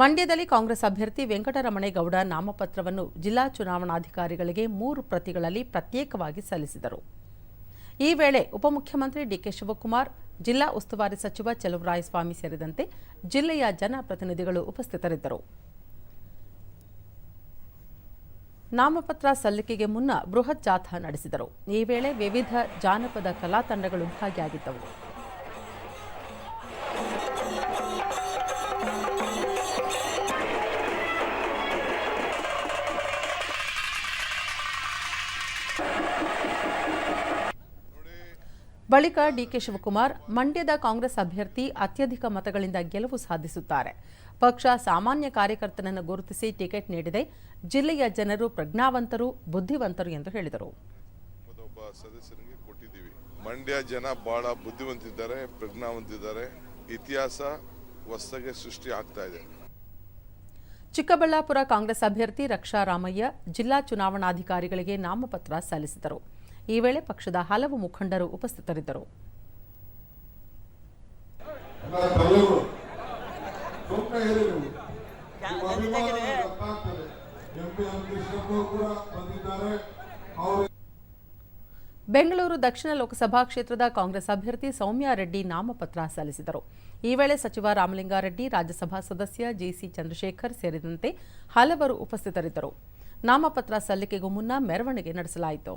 ಮಂಡ್ಯದಲ್ಲಿ ಕಾಂಗ್ರೆಸ್ ಅಭ್ಯರ್ಥಿ ವೆಂಕಟರಮಣೇಗೌಡ ನಾಮಪತ್ರವನ್ನು ಜಿಲ್ಲಾ ಚುನಾವಣಾಧಿಕಾರಿಗಳಿಗೆ ಮೂರು ಪ್ರತಿಗಳಲ್ಲಿ ಪ್ರತ್ಯೇಕವಾಗಿ ಸಲ್ಲಿಸಿದರು. ಈ ವೇಳೆ ಉಪಮುಖ್ಯಮಂತ್ರಿ ಡಿಕೆ ಶಿವಕುಮಾರ್, ಜಿಲ್ಲಾ ಉಸ್ತುವಾರಿ ಸಚಿವ ಚೆಲುವರಾಯಸ್ವಾಮಿ ಸೇರಿದಂತೆ ಜಿಲ್ಲೆಯ ಜನಪ್ರತಿನಿಧಿಗಳು ಉಪಸ್ಥಿತರಿದ್ದರು. ನಾಮಪತ್ರ ಸಲ್ಲಿಕೆಗೆ ಮುನ್ನ ಬೃಹತ್ ಜಾಥಾ ನಡೆಸಿದರು. ಈ ವೇಳೆ ವಿವಿಧ ಜಾನಪದ ಕಲಾ ತಂಡಗಳು ಭಾಗಿಯಾಗಿದ್ದವು. ಬಳಿಕ ಡಿಕೆ ಶಿವಕುಮಾರ್ ಮಂಡ್ಯದ ಕಾಂಗ್ರೆಸ್ ಅಭ್ಯರ್ಥಿ ಅತ್ಯಧಿಕ ಮತಗಳಿಂದ ಗೆಲುವು ಸಾಧಿಸುತ್ತಾರೆ. ಪಕ್ಷ ಸಾಮಾನ್ಯ ಕಾರ್ಯಕರ್ತನನ್ನು ಗುರುತಿಸಿ ಟಿಕೆಟ್ ನೀಡಿದೆ. ಜಿಲ್ಲೆಯ ಜನರು ಪ್ರಜ್ಞಾವಂತರು ಬುದ್ಧಿವಂತರು ಎಂದು ಹೇಳಿದರು. ಮಂಡ್ಯ ಜನ ಬಹಳ ಬುದ್ಧಿವಂತಿದ್ದಾರೆ ಪ್ರಜ್ಞಾವಂತಿದ್ದಾರೆ. ಇತಿಹಾಸ ಹೊಸಗೆ ಸೃಷ್ಟಿ ಆಗ್ತಾ ಇದೆ. ಚಿಕ್ಕಬಳ್ಳಾಪುರ ಕಾಂಗ್ರೆಸ್ ಅಭ್ಯರ್ಥಿ ರಕ್ಷಾ ರಾಮಯ್ಯ ಜಿಲ್ಲಾ ಚುನಾವಣಾಧಿಕಾರಿಗಳಿಗೆ ನಾಮಪತ್ರ ಸಲ್ಲಿಸಿದರು. ಈ ವೇಳೆ ಪಕ್ಷದ ಹಲವು ಮುಖಂಡರು ಉಪಸ್ಥಿತರಿದ್ದರು. ಬೆಂಗಳೂರು ದಕ್ಷಿಣ ಲೋಕಸಭಾ ಕ್ಷೇತ್ರದ ಕಾಂಗ್ರೆಸ್ ಅಭ್ಯರ್ಥಿ ಸೌಮ್ಯಾ ರೆಡ್ಡಿ ನಾಮಪತ್ರ ಸಲ್ಲಿಸಿದರು. ಈ ವೇಳೆ ಸಚಿವ ರಾಮಲಿಂಗಾರೆಡ್ಡಿ ರಾಜ್ಯಸಭಾ ಸದಸ್ಯ ಜೆಸಿ ಚಂದ್ರಶೇಖರ್ ಸೇರಿದಂತೆ ಹಲವರು ಉಪಸ್ಥಿತರಿದ್ದರು. ನಾಮಪತ್ರ ಸಲ್ಲಿಕೆಗೂ ಮುನ್ನ ಮೆರವಣಿಗೆ ನಡೆಸಲಾಯಿತು.